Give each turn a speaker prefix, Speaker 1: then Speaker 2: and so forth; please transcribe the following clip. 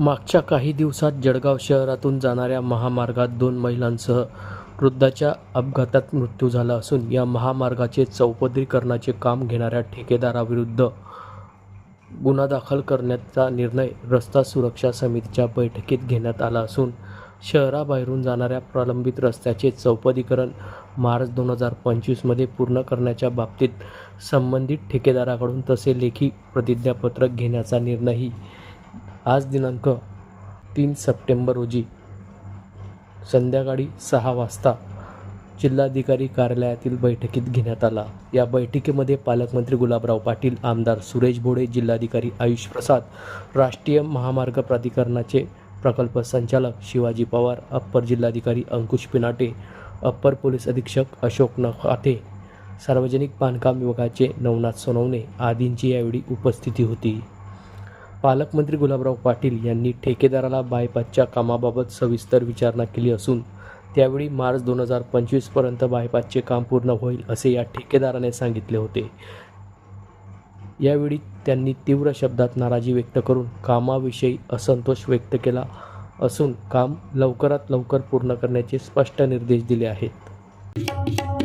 Speaker 1: मागच्या काही दिवसात जळगाव शहरातून जाणाऱ्या महामार्गात दोन महिलांसह वृद्धाच्या अपघातात मृत्यू झाला असून या महामार्गाचे चौपदरीकरणाचे काम घेणाऱ्या ठेकेदाराविरुद्ध गुन्हा दाखल करण्याचा निर्णय रस्ता सुरक्षा समितीच्या बैठकीत घेण्यात आला असून शहराबाहेरून जाणाऱ्या प्रलंबित रस्त्याचे चौपदीकरण मार्च दोन हजार पंचवीसमध्ये पूर्ण करण्याच्या बाबतीत संबंधित ठेकेदाराकडून तसे लेखी प्रतिज्ञापत्रक घेण्याचा निर्णयही आज दिनांक तीन सप्टेंबर रोजी संध्याकाळी सहा वाजता जिल्हाधिकारी कार्यालयातील बैठकीत घेण्यात आला. या बैठकीमध्ये पालकमंत्री गुलाबराव पाटील आमदार सुरेश भोडे जिल्हाधिकारी आयुष प्रसाद राष्ट्रीय महामार्ग प्राधिकरणाचे प्रकल्प संचालक शिवाजी पवार अप्पर जिल्हाधिकारी अंकुश पिनाटे अप्पर पोलीस अधीक्षक अशोक नखाते सार्वजनिक बांधकाम विभागाचे नवनाथ सोनवणे आदींची यावेळी उपस्थिती होती. पालकमंत्री गुलाबराव पाटील यांनी ठेकेदाराला बायपासच्या कामाबाबत सविस्तर विचारणा केली असून त्यावेळी मार्च दोन हजार पंचवीसपर्यंत बायपासचे काम पूर्ण होईल असे या ठेकेदाराने सांगितले होते. यावेळी त्यांनी तीव्र शब्दात नाराजी व्यक्त करून कामाविषयी असंतोष व्यक्त केला असून काम लवकरात लवकर पूर्ण करण्याचे स्पष्ट निर्देश दिले आहेत.